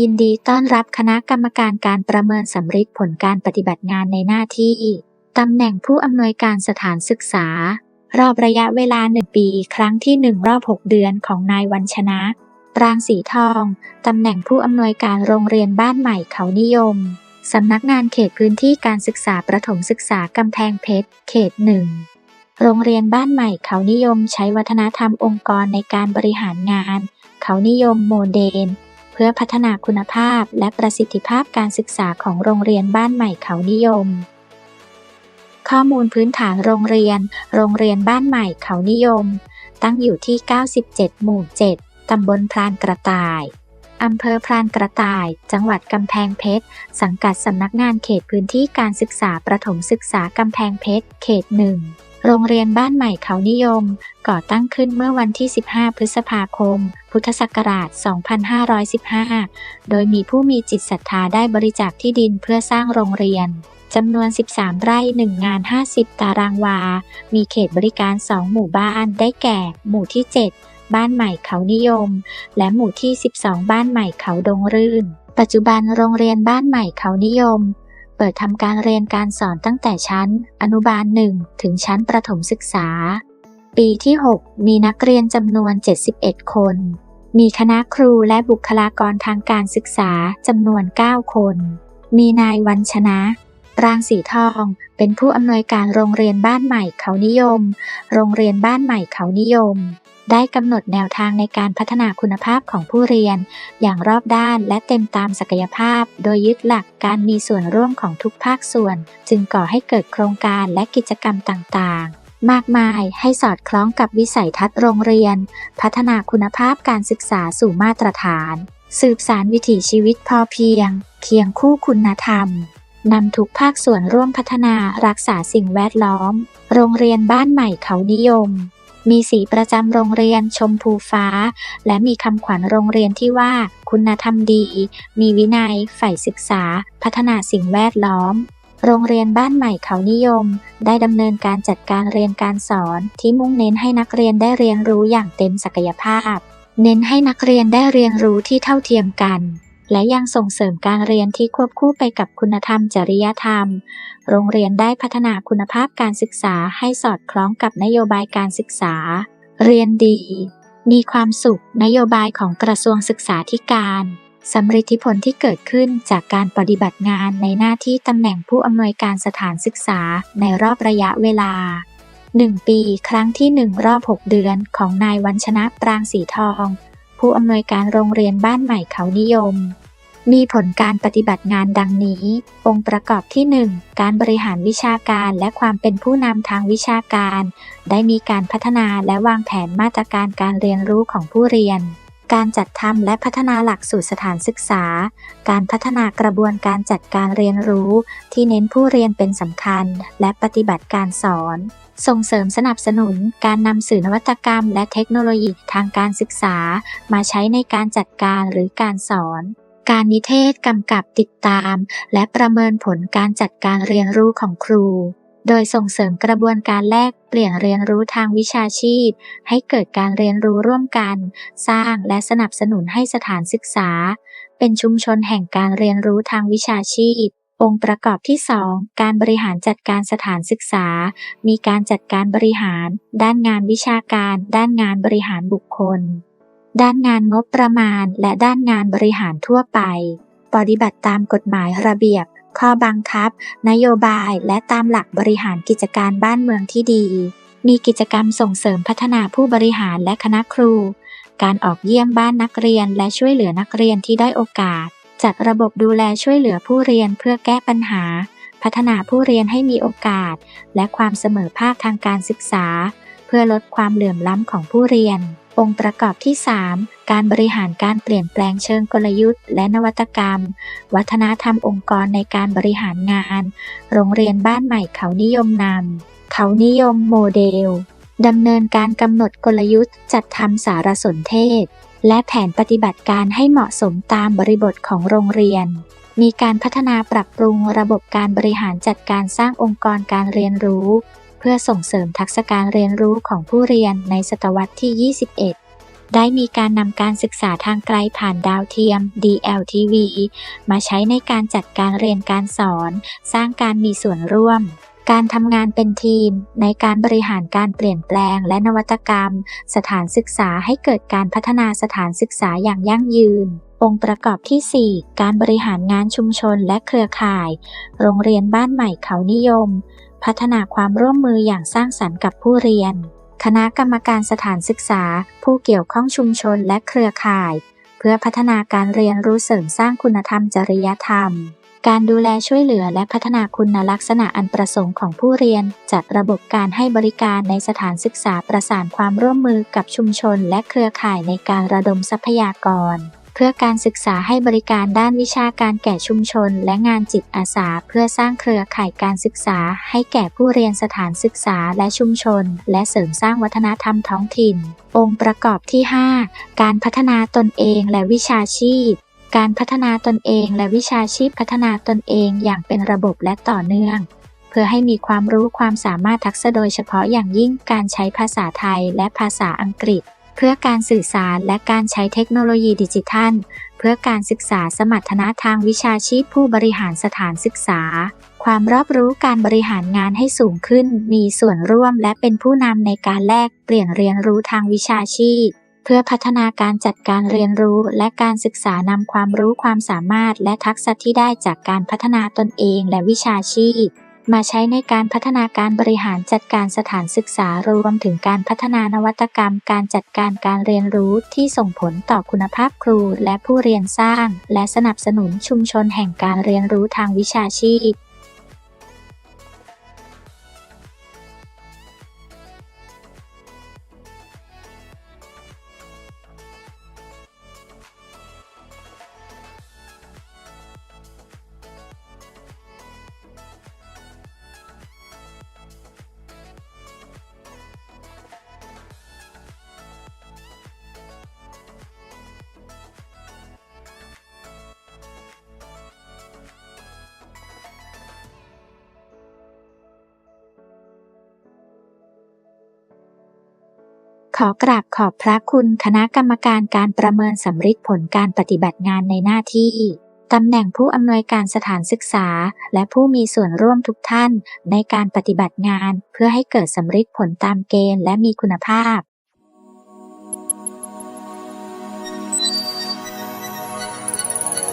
ยินดีต้อนรับคณะกรรมการการประเมินสำฤทธิ์ผลการปฏิบัติงานในหน้าที่ตำแหน่งผู้อำนวยการสถานศึกษา รอบระยะเวลา1ปี ครั้งที่1รอบ 6 เดือนของนายวันชนะ ปรางสีทอง ตำแหน่งผู้อำนวยการโรงเรียนบ้านใหม่เขานิยม สำนักงานเขตพื้นที่การศึกษาประถมศึกษากำแพงเพชร เขตหนึ่ง โรงเรียนบ้านใหม่เขานิยมใช้วัฒนธรรมองค์กรในการบริหารงาน เขานิยมโมเดล เพื่อพัฒนาคุณภาพและประสิทธิภาพการศึกษาของโรงเรียนบ้านใหม่เขานิยม ข้อมูลพื้นฐานโรงเรียน โรงเรียนบ้านใหม่เขานิยม ตั้งอยู่ที่ 97 หมู่ 7 ตำบลพรานกระต่ายอำเภอพรานกระต่าย จังหวัดกำแพงเพชร สังกัดสำนักงานเขตพื้นที่การศึกษาประถมศึกษากำแพงเพชร เขตหนึ่ง โรงเรียนบ้านใหม่เขานิยม ก่อตั้งขึ้นเมื่อวันที่ 15 พฤษภาคม พุทธศักราช 2515 โดยมีผู้มีจิตศรัทธาได้บริจาคที่ดินเพื่อสร้างโรงเรียนจำนวน 13 ไร่ 1 งาน 50 ตารางวา มีเขตบริการ 2 หมู่บ้าน ได้แก่ หมู่ที่ 7 บ้านใหม่เขานิยม และหมู่ที่ 12 บ้านใหม่เขาดงรื่น ปัจจุบันโรงเรียนบ้านใหม่เขานิยม เปิดทำการเรียนการสอนตั้งแต่ชั้น อนุบาล1ถึงชั้นประถมศึกษา ปีที่ 6 มีนักเรียนจำนวน 71 คน มีคณะครูและบุคลากรทางการศึกษาจำนวน 9 คน มีนายวันชนะรางสีทองเป็นผู้อำนวยการโรงเรียนบ้านใหม่เขานิยม โรงเรียนบ้านใหม่เขานิยม ได้กำหนดแนวทางในการพัฒนาคุณภาพของผู้เรียน อย่างรอบด้านและเต็มตามศักยภาพ โดยยึดหลักการมีส่วนร่วมของทุกภาคส่วน จึงก่อให้เกิดโครงการและกิจกรรมต่างๆ มากมายให้สอดคล้องกับวิสัยทัศน์โรงเรียน พัฒนาคุณภาพการศึกษาสู่มาตรฐาน สืบสารวิถีชีวิตพอเพียง เคียงคู่คุณธรรมนำทุกภาคส่วนร่วมพัฒนารักษาสิ่งแวดล้อม โรงเรียนบ้านใหม่เขานิยม มีสีประจำโรงเรียนชมพูฟ้า และมีคำขวัญโรงเรียนที่ว่า คุณธรรมดี มีวินัย ใฝ่ศึกษา พัฒนาสิ่งแวดล้อม โรงเรียนบ้านใหม่เขานิยม ได้ดำเนินการจัดการเรียนการสอน ที่มุ่งเน้นให้นักเรียนได้เรียนรู้อย่างเต็มศักยภาพ เน้นให้นักเรียนได้เรียนรู้ที่เท่าเทียมกัน และยังส่งเสริมการเรียนที่ควบคู่ไปกับคุณธรรมจริยธรรม โรงเรียนได้พัฒนาคุณภาพการศึกษาให้สอดคล้องกับนโยบายการศึกษา เรียนดี มีความสุข นโยบายของกระทรวงศึกษาธิการสำฤทธิผลที่เกิดขึ้นจากการปฏิบัติงานในหน้าที่ตำแหน่งผู้อำนวยการสถานศึกษาในรอบระยะเวลา 1 ปีครั้งที่ 1 รอบ 6 เดือนของนายวันชนะปรางสีทอง ผู้อำนวยการโรงเรียนบ้านใหม่เขานิยม มีผลการปฏิบัติงานดังนี้ องค์ประกอบที่ 1 การบริหารวิชาการและความเป็นผู้นำทางวิชาการ ได้มีการพัฒนาและวางแผนมาตรการการเรียนรู้ของผู้เรียน การจัดทำและพัฒนาหลักสูตรสถานศึกษา การพัฒนากระบวนการจัดการเรียนรู้ ที่เน้นผู้เรียนเป็นสำคัญ และปฏิบัติการสอน ส่งเสริมสนับสนุน การนำสื่อนวัตกรรม และเทคโนโลยีทางการศึกษา มาใช้ในการจัดการหรือการสอน การนิเทศกำกับติดตาม และประเมินผลการจัดการเรียนรู้ของครู โดยส่งเสริมกระบวนการแลกเปลี่ยนเรียนรู้ทางวิชาชีพ ให้เกิดการเรียนรู้ร่วมกัน สร้างและสนับสนุนให้สถานศึกษา เป็นชุมชนแห่งการเรียนรู้ทางวิชาชีพองค์ประกอบที่ 2 การบริหารจัดการสถานศึกษา มีการจัดการบริหาร ด้านงานวิชาการ ด้านงานบริหารบุคคล ด้านงานงบประมาณและด้านงานบริหารทั่วไป ปฏิบัติตามกฎหมายระเบียบ ข้อบังคับ นโยบาย และตามหลักบริหารกิจการบ้านเมืองที่ดี มีกิจกรรมส่งเสริมพัฒนาผู้บริหารและคณะครู การออกเยี่ยมบ้านนักเรียนและช่วยเหลือนักเรียนที่ได้โอกาส จัดระบบดูแลช่วยเหลือผู้เรียนเพื่อแก้ปัญหา พัฒนาผู้เรียนให้มีโอกาส และความเสมอภาคทางการศึกษา เพื่อลดความเหลื่อมล้ำของผู้เรียน องค์ประกอบที่ 3 การบริหารการเปลี่ยนแปลงเชิงกลยุทธ์ และนวัตกรรม วัฒนธรรมองค์กรในการบริหารงาน โรงเรียนบ้านใหม่เขานิยมนำเขานิยมโมเดลดำเนินการกำหนดกลยุทธ์ จัดทำสารสนเทศ และแผนปฏิบัติการให้เหมาะสมตามบริบทของโรงเรียน มีการพัฒนาปรับปรุงระบบการบริหารจัดการสร้างองค์กรการเรียนรู้ เพื่อส่งเสริมทักษะการเรียนรู้ของผู้เรียนในศตวรรษที่ 21 ได้มีการนำการศึกษาทางไกลผ่านดาวเทียม DLTV มาใช้ในการจัดการเรียนการสอน สร้างการมีส่วนร่วมการทำงานเป็นทีมในการบริหารการเปลี่ยนแปลงและนวัตกรรม สถานศึกษาให้เกิดการพัฒนาสถานศึกษาอย่างยั่งยืน องค์ประกอบที่ 4 การบริหารงานชุมชนและเครือข่าย โรงเรียนบ้านใหม่เขานิยม พัฒนาความร่วมมืออย่างสร้างสรรค์กับผู้เรียน คณะกรรมการสถานศึกษา ผู้เกี่ยวข้องชุมชนและเครือข่าย เพื่อพัฒนาการเรียนรู้เสริมสร้างคุณธรรมจริยธรรม การดูแลช่วยเหลือและพัฒนาคุณลักษณะอันประสงค์ของผู้เรียน จัดระบบการให้บริการในสถานศึกษาประสานความร่วมมือกับชุมชนและเครือข่ายในการระดมทรัพยากร พื่อการศึกษาให้บริการด้านวิชาการแก่ชุมชน และงานจิตอาสา เพื่อสร้างเครือข่ายการศึกษา ให้แก่ผู้เรียนสถานศึกษาและชุมชน และเสริมสร้างวัฒนธรรมท้องถิ่น องค์ประกอบที่ 5 การพัฒนาตนเองและวิชาชีพการพัฒนาตนเองและวิชาชีพพัฒนาตนเองอย่างเป็นระบบและต่อเนื่อง เพื่อให้มีความรู้ความสามารถทักษะโดยเฉพาะอย่างยิ่งการใช้ภาษาไทยและภาษาอังกฤษ พื่อการสื่อสารและการใช้เทคโนโลยีดิจิทัล เพื่อการศึกษาสมรรถนะทางวิชาชีพผู้บริหารสถานศึกษา ความรอบรู้การบริหารงานให้สูงขึ้น มีส่วนร่วมและเป็นผู้นำในการแลกเปลี่ยนเรียนรู้ทางวิชาชีพ เพื่อพัฒนาการจัดการเรียนรู้ และการศึกษานำความรู้ความสามารถ และทักษะที่ได้จากการพัฒนาตนเองและวิชาชีพ มาใช้ในการพัฒนาการบริหารจัดการสถานศึกษารวมถึงการพัฒนานวัตกรรม การจัดการการเรียนรู้ที่ส่งผลต่อคุณภาพครูและผู้เรียนสร้าง และสนับสนุนชุมชนแห่งการเรียนรู้ทางวิชาชีพ ขอกราบขอบพระคุณคณะกรรมการการประเมินสำฤทธิผลการปฏิบัติงานในหน้าที่ตำแหน่งผู้อำนวยการสถานศึกษา และผู้มีส่วนร่วมทุกท่านในการปฏิบัติงาน เพื่อให้เกิดสำฤทธิผลตามเกณฑ์และมีคุณภาพ